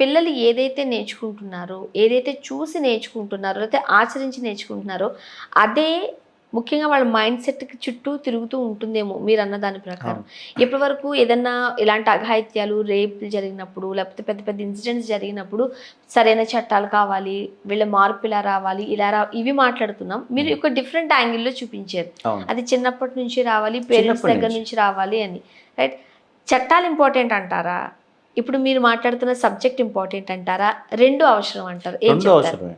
పిల్లలు ఏదైతే నేర్చుకుంటున్నారో ఏదైతే చూసి నేర్చుకుంటున్నారో లేకపోతే ఆచరించి నేర్చుకుంటున్నారో అదే ముఖ్యంగా వాళ్ళ మైండ్ సెట్కి చుట్టూ తిరుగుతూ ఉంటుందేమో మీరు అన్న దాని ప్రకారం ఇప్పటి వరకు ఏదన్నా ఇలాంటి అఘాయిత్యాలు రేపులు జరిగినప్పుడు లేకపోతే పెద్ద పెద్ద ఇన్సిడెంట్స్ జరిగినప్పుడు సరైన చట్టాలు కావాలి వీళ్ళ మార్పు ఇలా రావాలి ఇలా రా ఇవి మాట్లాడుతున్నాం మీరు ఒక డిఫరెంట్ యాంగిల్లో చూపించారు అది చిన్నప్పటి నుంచి రావాలి పేరెంట్స్ దగ్గర నుంచి రావాలి అని రైట్ చట్టాలు ఇంపార్టెంట్ అంటారా ఇప్పుడు మీరు మాట్లాడుతున్న సబ్జెక్ట్ ఇంపార్టెంట్ అంటారా రెండు అవసరం అంటారు రెండు అవసరమే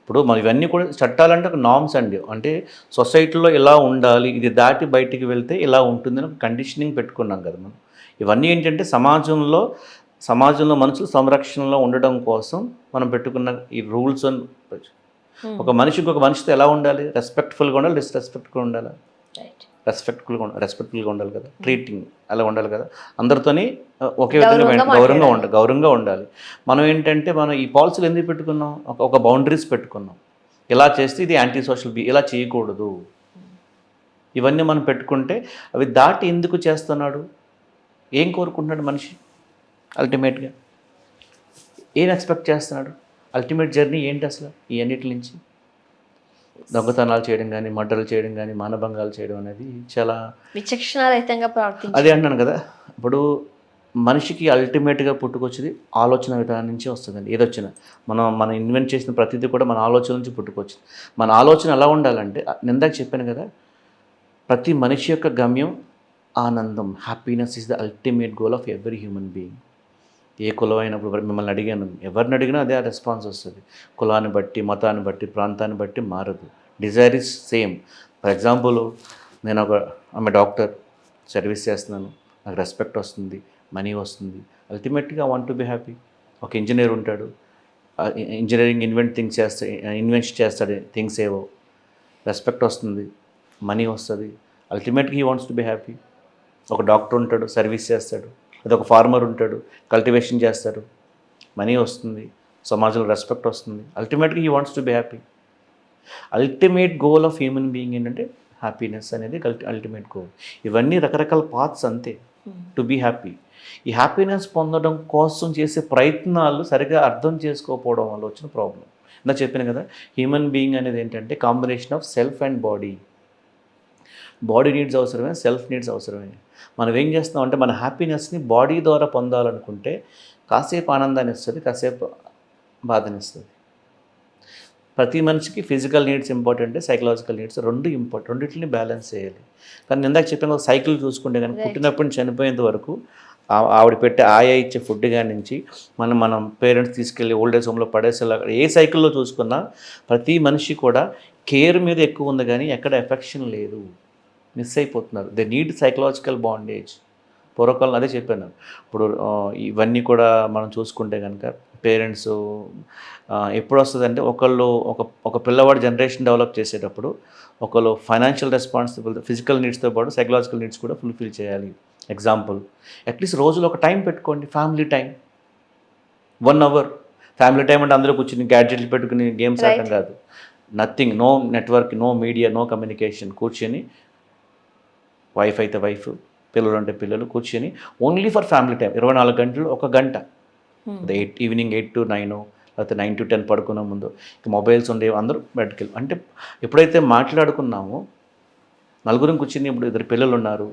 ఇప్పుడు మరి ఇవన్నీ కూడా చట్టాలంటే ఒక నామ్స్ అండి అంటే సొసైటీలో ఇలా ఉండాలి ఇది దాటి బయటికి వెళ్తే ఇలా ఉంటుందని ఒక కండిషనింగ్ పెట్టుకున్నాం కదా మనం ఇవన్నీ ఏంటంటే సమాజంలో సమాజంలో మనుషులు సంరక్షణలో ఉండడం కోసం మనం పెట్టుకున్న ఈ రూల్స్ అండ్ hmm. ఒక మనిషికి ఒక మనిషితో ఎలా ఉండాలి రెస్పెక్ట్ఫుల్గా ఉండాలి డిస్రెస్పెక్ట్గా ఉండాలి Right. రెస్పెక్ట్ఫుల్గా రెస్పెక్ట్ఫుల్గా ఉండాలి కదా ట్రీటింగ్ అలా ఉండాలి కదా అందరితోని ఒకే విధంగా గౌరవంగా ఉండాలి గౌరవంగా ఉండాలి మనం ఏంటంటే మనం ఈ పాలసీలు ఎందుకు పెట్టుకున్నాం ఒక బౌండరీస్ పెట్టుకున్నాం ఇలా చేస్తే ఇది యాంటీ సోషల్ బి ఇలా చేయకూడదు ఇవన్నీ మనం పెట్టుకుంటే అవి దాటి ఎందుకు చేస్తున్నాడు ఏం కోరుకుంటున్నాడు మనిషి అల్టిమేట్గా ఏం ఎక్స్పెక్ట్ చేస్తున్నాడు అల్టిమేట్ జర్నీ ఏంటి అసలు ఈ అన్నిటి నుంచి దొంగతనాలు చేయడం కానీ మర్డర్లు చేయడం కానీ మానభంగాలు చేయడం అనేది చాలా విచక్షణారహితంగా ప్రవర్తించి అదే అన్నాను కదా ఇప్పుడు మనిషికి అల్టిమేట్గా పుట్టుకొచ్చేది ఆలోచన విధానం నుంచి వస్తుందండి ఏదొచ్చినా మనం మనం ఇన్వెంట్ చేసిన ప్రతిదీ కూడా మన ఆలోచన నుంచి పుట్టుకొచ్చింది మన ఆలోచన ఎలా ఉండాలంటే నిందాక చెప్పాను కదా ప్రతి మనిషి యొక్క గమ్యం ఆనందం happiness is the ultimate goal of every human being ఏ కులం అయినప్పుడు మిమ్మల్ని అడిగాను ఎవరిని అడిగినా అదే రెస్పాన్స్ వస్తుంది కులాన్ని బట్టి మతాన్ని బట్టి ప్రాంతాన్ని బట్టి మారదు desire is same for example నేను ఒక ఆమె డాక్టర్ సర్వీస్ చేస్తున్నాను నాకు రెస్పెక్ట్ వస్తుంది మనీ వస్తుంది అల్టిమేట్గా వాంట్ టు బి హ్యాపీ ఒక ఇంజనీర్ ఉంటాడు ఇంజనీరింగ్ ఇన్వెంట్ థింగ్స్ చేస్తా ఇన్వెంట్ చేస్తాడు థింగ్స్ ఏవో రెస్పెక్ట్ వస్తుంది మనీ వస్తుంది అల్టిమేట్గా he wants to be happy ఒక డాక్టర్ ఉంటాడు సర్వీస్ చేస్తాడు ఒక ఫార్మర్ ఉంటాడు కల్టివేషన్ చేస్తారు మనీ వస్తుంది సమాజంలో రెస్పెక్ట్ వస్తుంది అల్టిమేట్గా he wants to be happy ultimate goal of human being ఏంటంటే హ్యాపీనెస్ అనేది అల్టిమేట్ గోల్ ఇవన్నీ రకరకాల పాత్స్ అంతే టు బీ హ్యాపీ ఈ హ్యాపీనెస్ పొందడం కోసం చేసే ప్రయత్నాలు సరిగా అర్థం చేసుకోకపోవడం వల్ల వచ్చిన ప్రాబ్లం ఇందా చెప్పాను కదా హ్యూమన్ బీయింగ్ అనేది ఏంటంటే combination of self and body body needs అవసరమే సెల్ఫ్ నీడ్స్ అవసరమే మనం ఏం చేస్తున్నాం అంటే మన హ్యాపీనెస్ని బాడీ ద్వారా పొందాలనుకుంటే కాసేపు ఆనందాన్ని ఇస్తుంది కాసేపు బాధనిస్తుంది ప్రతి మనిషికి physical needs important psychological needs రెండు ఇంపార్టెంట్ రెండింటిని బ్యాలెన్స్ చేయాలి కానీ ఇందాక చెప్పిన ఒక సైకిల్ చూసుకుంటే కానీ పుట్టినప్పటి నుంచి చనిపోయేంత వరకు ఆవిడ పెట్టే ఆయా ఇచ్చే ఫుడ్ కానీ నుంచి మనం మనం పేరెంట్స్ తీసుకెళ్ళి ఓల్డ్ ఏజ్ హోమ్లో పడేసేలా ఏ సైకిల్లో చూసుకున్నా ప్రతి మనిషి కూడా కేర్ మీద ఎక్కువ ఉంది కానీ ఎక్కడ ఎఫెక్షన్ లేదు మిస్ అయిపోతున్నారు దే నీడ్ సైకలాజికల్ బాండేజ్ పూర్వకాలం అదే చెప్పాను ఇప్పుడు ఇవన్నీ కూడా మనం చూసుకుంటే కనుక పేరెంట్స్ ఎప్పుడు వస్తుందంటే ఒకళ్ళు ఒక ఒక పిల్లవాడు జనరేషన్ డెవలప్ చేసేటప్పుడు ఒకళ్ళు ఫైనాన్షియల్ రెస్పాన్సిబుల్ ఫిజికల్ నీడ్స్తో పాటు సైకలాజికల్ నీడ్స్ కూడా ఫుల్ఫిల్ చేయాలి ఎగ్జాంపుల్ అట్లీస్ట్ రోజులు ఒక టైం పెట్టుకోండి family time one hour family time అంటే అందరూ కూర్చుని గ్యాడ్జెట్లు పెట్టుకుని గేమ్స్ ఆడటం కాదు nothing no network no media no communication కూర్చొని వైఫ్ అయితే వైఫ్ పిల్లలు అంటే పిల్లలు కూర్చొని ఓన్లీ ఫర్ ఫ్యామిలీ టైం ఇరవై నాలుగు గంటలు ఒక గంట eight evening eight to nine లేకపోతే నైన్ టు టెన్ పడుకునే ముందు మొబైల్స్ ఉండేవి అందరూ వెళ్ళి అంటే ఎప్పుడైతే మాట్లాడుకున్నామో నలుగురం కూర్చుని ఇప్పుడు ఇద్దరు పిల్లలు ఉన్నారు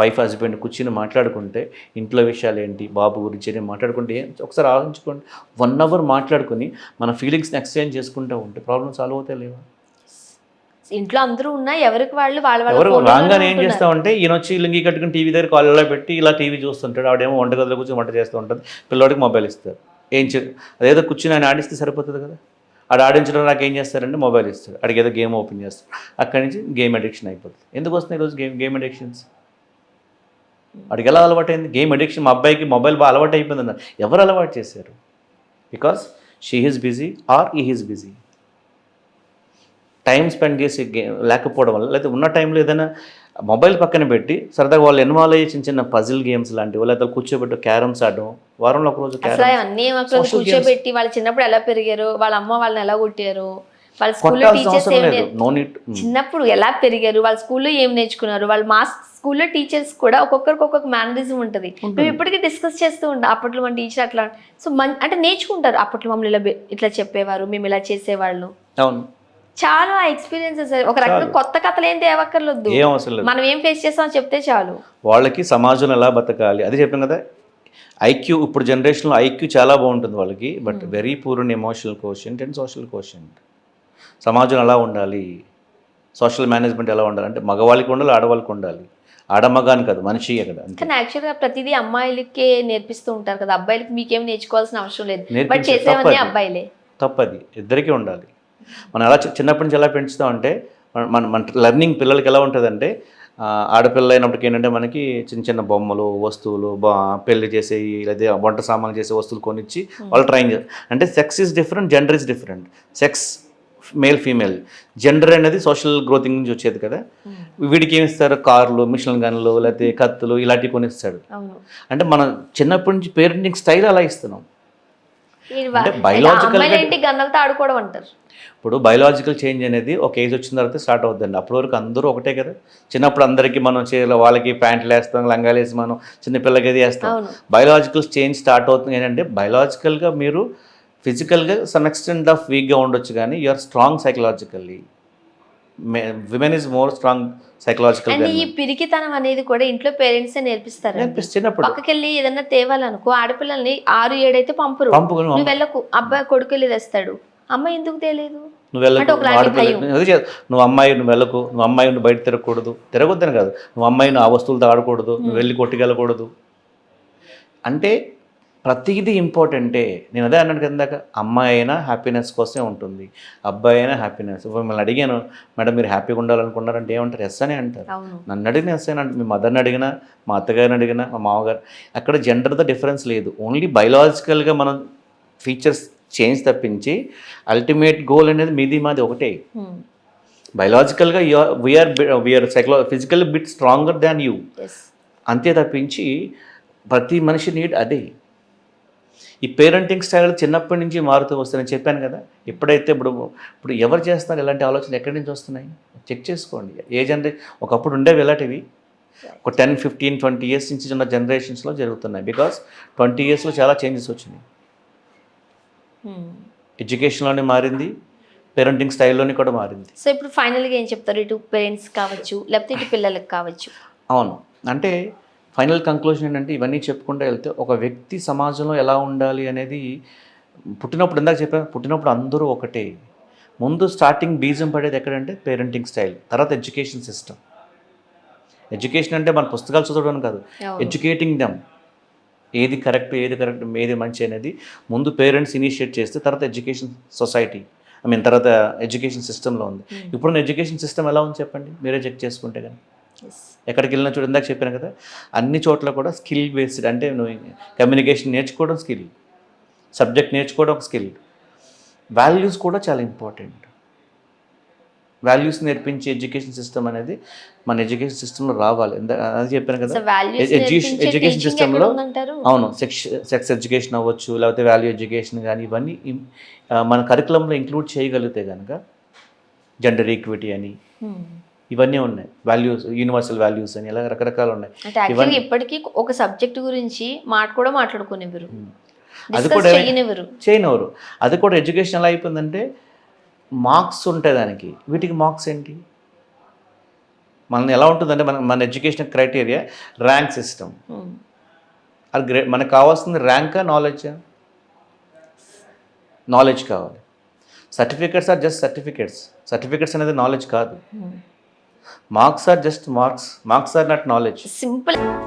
వైఫ్ హస్బెండ్ కూర్చుని మాట్లాడుకుంటే ఇంట్లో విషయాలు ఏంటి బాబు గురించి ఏం మాట్లాడుకుంటే ఒకసారి ఆలోచించుకోండి వన్ అవర్ మాట్లాడుకుని మన ఫీలింగ్స్ని ఎక్స్చేంజ్ చేసుకుంటూ ఉంటే ప్రాబ్లమ్ సాల్వ్ అవుతాయి లేవా ఇంట్లో అందరూ ఉన్నా ఎవరికి వాళ్ళు వాళ్ళ ఎవరు రాగానే ఏం చేస్తా ఉంటే ఈయన వచ్చి లింగి కట్టుకుని టీవీ దగ్గర కాలేజ్లో పెట్టి ఇలా టీవీ చూస్తుంటాడు ఆవిడేమో వంటగదిలో కూర్చొని వంట చేస్తూ ఉంటుంది పిల్లవాడికి మొబైల్ ఇస్తారు ఏం చే అదేదో కూర్చుని ఆయన ఆడిస్తే సరిపోతుంది కదా ఆడు ఆడించడం నాకు ఏం చేస్తారంటే మొబైల్ ఇస్తారు అక్కడికి ఏదో గేమ్ ఓపెన్ చేస్తారు అక్కడి నుంచి గేమ్ అడిక్షన్ అయిపోతుంది ఎందుకు వస్తున్నాయి ఈరోజు గేమ్ గేమ్ అడిక్షన్స్ అడిగి ఎలా అలవాటు అయింది గేమ్ అడిక్షన్ మా అబ్బాయికి మొబైల్ బాగా అలవాటు అయిపోయిందన్నారు ఎవరు అలవాటు చేశారు because she he's busy or ఈ హీస్ బిజీ టైం స్పెండ్ చేసి లేకపోవడం వల్ల లేకపోతే ఉన్న టైంలో ఏదైనా మొబైల్ పక్కన పెట్టి సరదాగా వాళ్ళు ఇన్వాల్వ్ అయ్యే చిన్న చిన్న పజిల్ గేమ్స్ లాంటివి లేదా కూర్చోబెట్టి క్యారమ్స్ ఆడడం వారంలో ఒక రోజు కూర్చోబెట్టి వాళ్ళు చిన్నప్పుడు ఎలా పెరిగారు వాళ్ళ అమ్మ వాళ్ళని ఎలా కొట్టారు వాళ్ళ టీచర్స్ hmm. చిన్నప్పుడు ఎలా పెరిగారు వాళ్ళ స్కూల్లో ఏం నేర్చుకున్నారు వాళ్ళు మా స్కూల్లో టీచర్స్ కూడా ఒక్కొక్కరికి ఒక్కొక్క మేనరిజం ఉంటుంది మేము ఇప్పటికీ డిస్కస్ చేస్తూ ఉంటాం అప్పట్లో మన టీచర్ అట్లా సో అంటే నేర్చుకుంటారు అప్పట్లో మమ్మల్ని ఇలా ఇట్లా చెప్పేవారు మేము ఇలా చేసేవాళ్ళు అవును చాలా ఎక్స్పీరియన్సెస్ ఒక రకంగా కొత్త కథలు ఏం తేవక్కర్లేదు ఏం మనం ఏం ఫేస్ చేస్తామో చెప్తే చాలు వాళ్ళకి సమాజం ఎలా బతకాలి అదే చెప్పాం కదా ఐక్యూ ఇప్పుడు జనరేషన్లో ఐక్యూ చాలా బాగుంటుంది వాళ్ళకి but very poor and emotional question and social question సమాజం ఎలా ఉండాలి సోషల్ మేనేజ్మెంట్ ఎలా ఉండాలి అంటే మగవాళ్ళకి ఉండాలి ఆడవాళ్ళకి ఉండాలి ఆడమగాని కదా మనిషి కదా కానీ యాక్చువల్గా ప్రతిదీ అమ్మాయిలకే నేర్పిస్తూ ఉంటారు కదా అబ్బాయిలకి మీకేం నేర్చుకోవాల్సిన అవసరం లేదు చేసేవన్నీ అబ్బాయిలే తప్పది ఇద్దరికీ ఉండాలి మనం ఎలా చిన్నప్పటి నుంచి ఎలా పెంచుతాం అంటే మన మన లెర్నింగ్ పిల్లలకి ఎలా ఉంటుందంటే ఆడపిల్ల అయినప్పటికీ ఏంటంటే మనకి చిన్న చిన్న బొమ్మలు వస్తువులు పెళ్లి చేసే లేదా వంట సామాన్లు చేసే వస్తువులు కొనిచ్చి hmm. వాళ్ళు ట్రైన్ చేస్తారు అంటే sex is different gender is different sex male female gender అనేది సోషల్ గ్రోతింగ్ నుంచి వచ్చేది కదా hmm. వీడికి ఏమి ఇస్తారు కార్లు మిషన్ గన్లు లేకపోతే కత్తులు ఇలాంటివి కొనిస్తాడు అంటే మనం చిన్నప్పటి నుంచి పేరెంటింగ్ స్టైల్ అలా ఇస్తున్నాం అంటే బయలాజికల్ ఏంటి గన్నలతో ఆడుకోవడం అంటారు ఇప్పుడు బయలాజికల్ చేంజ్ అనేది ఒక ఏజ్ వచ్చిన తర్వాత స్టార్ట్ అవుతుందండి అప్పటి వరకు అందరూ ఒకటే కదా చిన్నప్పుడు అందరికీ మనం చేయాలి వాళ్ళకి ప్యాంట్లు వేస్తాం లంగాలు వేసి మనం చిన్నపిల్లకి అది వేస్తాం బయలాజికల్ చేంజ్ స్టార్ట్ అవుతుంది ఏంటంటే బయలాజికల్గా మీరు ఫిజికల్గా సమ్ ఎక్స్టెంట్ ఆఫ్ వీక్గా ఉండొచ్చు కానీ you are strong psychologically women is more strong psychological ఈ పిరికితనం అనేది కూడా ఇంట్లో పేరెంట్స్ నేర్పిస్తారు నేర్పిస్తున్నప్పుడు వెళ్ళి ఏదన్నా తేవాలనుకో ఆడపిల్లల్ని ఆరు ఏడైతే పంపరు నువ్వు వెళ్ళకు అబ్బాయి కొడుకు వెళ్ళి తెస్తాడు అమ్మాయి ఎందుకు తెలియదు నువ్వు వెళ్ళకు నువ్వు అమ్మాయి నువ్వు వెళ్ళకు నువ్వు అమ్మాయి నువ్వు బయట తిరగకూడదు తిరగొద్దని కాదు నువ్వు అమ్మాయి నువ్వు ఆ వస్తువులతో ఆడకూడదు నువ్వు వెళ్ళి కొట్టుకెళ్ళకూడదు అంటే ప్రతిదీ ఇంపార్టెంటే నేను అదే అన్నాడు కదా అమ్మాయి అయినా హ్యాపీనెస్ కోసమే ఉంటుంది అబ్బాయి అయినా హ్యాపీనెస్ ఇప్పుడు మిమ్మల్ని అడిగాను మేడం మీరు హ్యాపీగా ఉండాలనుకున్నారంటే ఏమంటారు ఎస్ అని అంటారు నన్ను అడిగిన ఎస్ అని అంటే మీ మదర్ని అడిగినా మా అత్తగారిని అడిగినా మా మామగారు అక్కడ జెండర్తో డిఫరెన్స్ లేదు ఓన్లీ బయలాజికల్గా మనం ఫీచర్స్ చేంజ్ తప్పించి అల్టిమేట్ గోల్ అనేది మీది మాది ఒకటే బయలాజికల్గా we are we are సైకలా physical bit stronger than you అంతే తప్పించి ప్రతి మనిషి నీడ్ అదే ఈ పేరెంటింగ్ స్టైల్ చిన్నప్పటి నుంచి మారుతూ వస్తుందని చెప్పాను కదా ఎప్పుడైతే ఇప్పుడు ఇప్పుడు ఎవరు చేస్తారు ఇలాంటి ఆలోచనలు ఎక్కడి నుంచి వస్తున్నాయి చెక్ చేసుకోండి ఏ జనరేషన్ ఒకప్పుడు ఉండేవి ఇలాంటివి ఒక టెన్ ఫిఫ్టీన్ ట్వంటీ ఇయర్స్ నుంచి ఉన్న జనరేషన్స్లో జరుగుతున్నాయి బికాస్ ట్వంటీ ఇయర్స్లో చాలా చేంజెస్ వచ్చినాయి ఎడ్యుకేషన్లోనే hmm. మారింది పేరెంటింగ్ స్టైల్లోనే కూడా మారింది సో ఇప్పుడు ఫైనల్గా ఏం చెప్తారు ఇటు పేరెంట్స్ కావచ్చు లేకపోతే ఇటు పిల్లలకు కావచ్చు అవును అంటే ఫైనల్ కంక్లూజన్ ఏంటంటే ఇవన్నీ చెప్పుకుంటూ వెళ్తే ఒక వ్యక్తి సమాజంలో ఎలా ఉండాలి అనేది పుట్టినప్పుడు ఎందాక చెప్పాను పుట్టినప్పుడు అందరూ ఒకటే ముందు స్టార్టింగ్ బీజం పడేది ఎక్కడంటే పేరెంటింగ్ స్టైల్ తర్వాత ఎడ్యుకేషన్ సిస్టమ్ ఎడ్యుకేషన్ అంటే మన పుస్తకాలు చదవడం కాదు ఎడ్యుకేటింగ్ దమ్ ఏది కరెక్ట్ ఏది కరెక్ట్ ఏది మంచి అనేది ముందు పేరెంట్స్ ఇనిషియేట్ చేస్తే తర్వాత ఎడ్యుకేషన్ సొసైటీ ఐ మీన్ తర్వాత ఎడ్యుకేషన్ సిస్టంలో ఉంది ఇప్పుడున్న ఎడ్యుకేషన్ సిస్టమ్ ఎలా ఉంది చెప్పండి మీరే చెక్ చేసుకుంటే కానీ ఎక్కడికి వెళ్ళినా చూడు ఇందాక చెప్పాను కదా అన్ని చోట్ల కూడా స్కిల్ బేస్డ్ అంటే నువ్వు కమ్యూనికేషన్ నేర్చుకోవడం స్కిల్ సబ్జెక్ట్ నేర్చుకోవడం ఒక స్కిల్ వాల్యూస్ కూడా చాలా ఇంపార్టెంట్ వాల్యూస్ నేర్పించే ఎడ్యుకేషన్ సిస్టమ్ అనేది మన ఎడ్యుకేషన్ సిస్టంలో రావాలి అది చెప్పాను కదా ఎడ్యుకేషన్ సిస్టంలో అవును సెక్స్ సెక్స్ ఎడ్యుకేషన్ అవ్వచ్చు లేకపోతే వాల్యూ ఎడ్యుకేషన్ కానీ ఇవన్నీ మన కరికులంలో ఇంక్లూడ్ చేయగలిగితే కనుక జెండర్ ఈక్విటీ అని hmm. ఇవన్నీ ఉన్నాయి వాల్యూస్ యూనివర్సల్ వాల్యూస్ అని ఇలా రకరకాలు ఉన్నాయి ఇప్పటికీ ఒక సబ్జెక్ట్ గురించి మాట కూడా మాట్లాడుకునేవారు hmm. అది కూడా చేయనివ్వరు అది కూడా ఎడ్యుకేషన్ ఎలా అయిపోయిందంటే మార్క్స్ ఉంటాయి దానికి వీటికి మార్క్స్ ఏంటి మన ఎలా ఉంటుందంటే మన మన ఎడ్యుకేషన్ క్రైటీరియా ర్యాంక్ సిస్టమ్ అది గ్రే మనకు కావాల్సింది ర్యాంకా నాలెడ్జా నాలెడ్జ్ కావాలి certificates or just certificates certificates అనేది నాలెడ్జ్ కాదు hmm. Marks are just marks. Marks are not knowledge. Simple.